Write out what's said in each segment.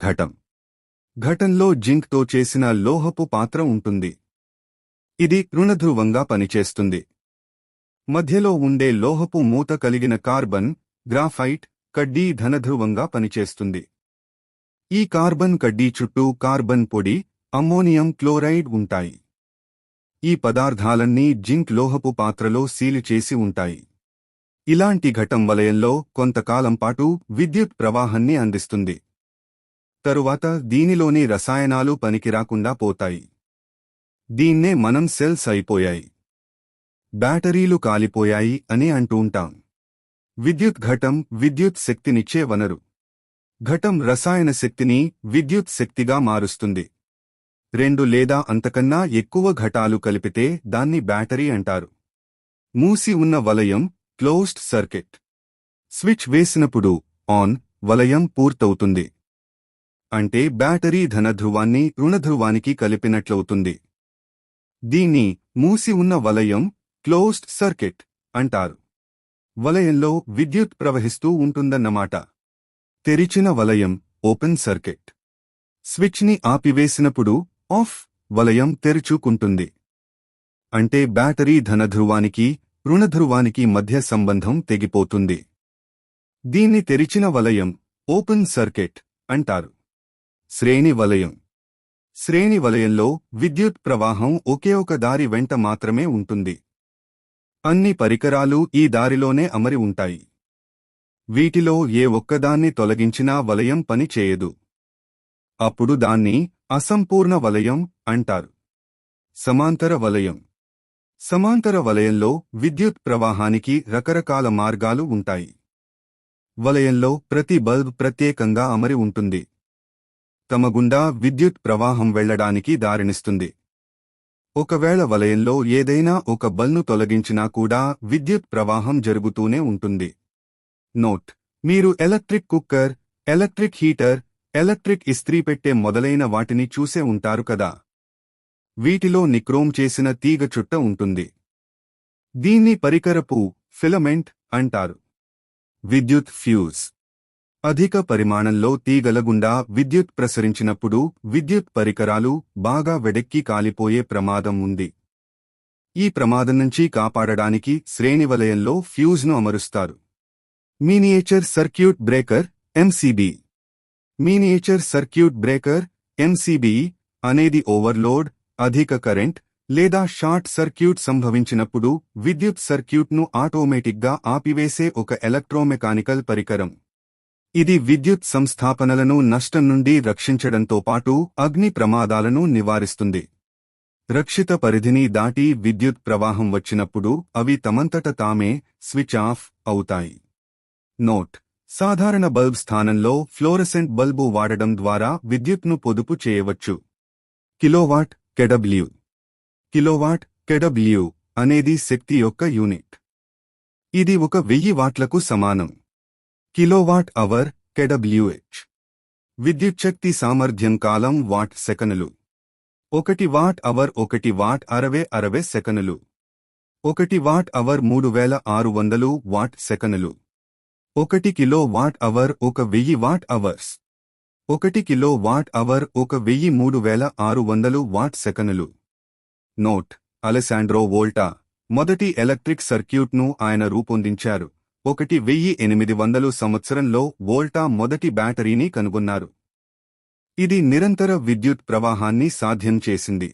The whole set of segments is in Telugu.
ఘటం. ఘటంలో జింక్తో చేసిన లోహపు పాత్ర ఉంటుంది. ఇది రుణధ్రువంగా పనిచేస్తుంది. మధ్యలో ఉండే లోహపు మూత కలిగిన కార్బన్ గ్రాఫైట్ కడ్డీ ధనధ్రువంగా పనిచేస్తుంది. ఈ కార్బన్ కడ్డీ చుట్టూ కార్బన్ పొడి అమ్మోనియం క్లోరైడ్ ఉంటాయి. ఈ పదార్థాలన్నీ జింక్ లోహపు పాత్రలో సీలు చేసి ఉంటాయి. ఇలాంటి ఘటం వలయంలో కొంతకాలం పాటు విద్యుత్ ప్రవాహాన్ని అందిస్తుంది. తరువాత దీనిలోని రసాయనాలు పనికిరాకుండా పోతాయి. దీన్నే మనం సెల్స్ అయిపోయాయి. బ్యాటరీలు కాలిపోయాయి అని అంటూ ఉంటాం విద్యుత్ ఘటం విద్యుత్ శక్తినిచ్చే వనరు. ఘటం రసాయన శక్తిని విద్యుత్ శక్తిగా మారుస్తుంది. రెండు లేదా అంతకన్నా ఎక్కువ ఘటాలు కలిపితే దాన్ని బ్యాటరీ అంటారు. మూసి ఉన్న వలయం క్లోజ్డ్ సర్కిట్ స్విచ్ వేసినప్పుడు ఆన్ వలయం పూర్తవుతుంది. అంటే బ్యాటరీ ధనధ్రువాన్ని రుణధ్రువానికి కలిపినట్లవుతుంది. దీన్ని మూసి ఉన్న వలయం క్లోజ్డ్ సర్కిట్ అంటారు. వలయంలో విద్యుత్ ప్రవహిస్తూ ఉంటుందన్నమాట. తెరిచిన వలయం ఓపెన్ సర్కిట్ స్విచ్ని ఆపివేసినప్పుడు ఆఫ్ వలయం తెరుచుకుంటుంది. అంటే బ్యాటరీ ధనధ్రువానికి రుణధ్రువానికి మధ్య సంబంధం తెగిపోతుంది. దీన్ని తెరిచిన వలయం ఓపెన్ సర్కిట్ అంటారు. శ్రేణి వలయం. శ్రేణి వలయంలో విద్యుత్ ప్రవాహం ఒకే ఒక దారి వెంట మాత్రమే ఉంటుంది. అన్ని పరికరాలు ఈ దారిలోనే అమరి ఉంటాయి. వీటిలో ఏ ఒక్కదాన్ని తొలగించినా వలయం పని చేయదు. అప్పుడు దాన్ని అసంపూర్ణ వలయం అంటారు. సమాంతర వలయం. సమాంతర వలయంలో విద్యుత్ ప్రవాహానికి రకరకాల మార్గాలు ఉంటాయి. వలయంలో ప్రతి బల్బ్ ప్రత్యేకంగా అమరి ఉంటుంది. తమ గుండా విద్యుత్ ప్రవాహం వెళ్ళడానికి దారినిస్తుంది. ఒకవేళ వలయంలో ఏదైనా ఒక బల్ను తొలగించినా కూడా విద్యుత్ ప్రవాహం జరుగుతూనే ఉంటుంది. నోట్ మీరు electric cooker electric heater electric ఇస్త్రీ పెట్టే మొదలైన వాటిని చూసే ఉంటారు కదా. వీటిలో నిక్రోమ్ చేసిన తీగ చుట్ట ఉంటుంది. దీన్ని పరికరపు ఫిలమెంట్ అంటారు. విద్యుత్ ఫ్యూజ్. అధిక పరిమాణంలో తీగల గుండా విద్యుత్ ప్రసరించినప్పుడు విద్యుత్ పరికరాలు బాగా వెడెక్కి కాలిపోయే ప్రమాదం ఉంది. ఈ ప్రమాదం నుంచి కాపాడడానికి శ్రేణి వలయంలో ఫ్యూజ్ను అమరుస్తారు. Miniature circuit breaker MCB miniature circuit breaker MCB అనేది ఓవర్లోడ్ అధిక కరెంట్ లేదా షార్ట్ సర్క్యూట్ సంభవించినప్పుడు విద్యుత్ సర్క్యూట్ను ఆటోమేటిక్గా ఆపివేసే ఒక ఎలక్ట్రోమెకానికల్ పరికరం. ఇది విద్యుత్ సంస్థాపనలను నష్టం నుండి రక్షించడంతో పాటు అగ్ని ప్రమాదాలను నివారిస్తుంది. రక్షిత పరిధిని దాటి విద్యుత్ ప్రవాహం వచ్చినప్పుడు అవి తమంతట తామే స్విచ్ ఆఫ్ అవుతాయి. నోట్. సాధారణ బల్బ్ స్థానంలో ఫ్లోరసెంట్ బల్బు వాడడం ద్వారా విద్యుత్ను పొదుపు చేయవచ్చు. కిలోవాట్ కెడబ్ల్యూ. కిలోవాట్ కెడబ్ల్యూ అనేది శక్తి యొక్క యూనిట్. ఇది ఒక వెయ్యి వాట్లకు సమానం. Kilowatt hour కెడబ్ల్యూహెచ్. విద్యుచ్ఛక్తి సామర్థ్యం కాలం వాట్ సెకనులు. ఒకటి వాట్ అవర్ ఒకటి వాట్ అరవై అరవై సెకనులు. ఒకటి వాట్ అవర్ మూడు వేల ఆరు వందలు వాట్ సెకనులు. ఒకటి కిలో వాట్ అవర్ ఒక వెయ్యి వాట్ అవర్స్. ఒకటి కిలో వాట్ అవర్ ఒక వెయ్యి మూడు వేల ఆరు వందలు వాట్ సెకనులు. నోట్. Alessandro Volta. మొదటి ఎలక్ట్రిక్ సర్క్యూట్ను ఆయన రూపొందించారు. ఒకటి వెయ్యి ఎనిమిది వందలు సంవత్సరంలో వోల్టా మొదటి బ్యాటరీని కనుగొన్నారు. ఇది నిరంతర విద్యుత్ ప్రవాహాన్ని సాధ్యం చేసింది.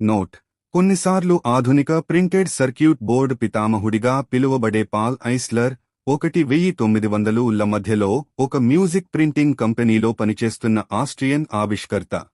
నోట్. కొన్నిసార్లు ఆధునిక ప్రింటెడ్ సర్క్యూట్ బోర్డ్ పితామహుడిగా పిలువబడే పాల్ ఐస్లర్ ఒకటి వెయ్యి తొమ్మిది వందలు మధ్యలో ఒక మ్యూజిక్ ప్రింటింగ్ కంపెనీలో పనిచేస్తున్న ఆస్ట్రియన్ ఆవిష్కర్త.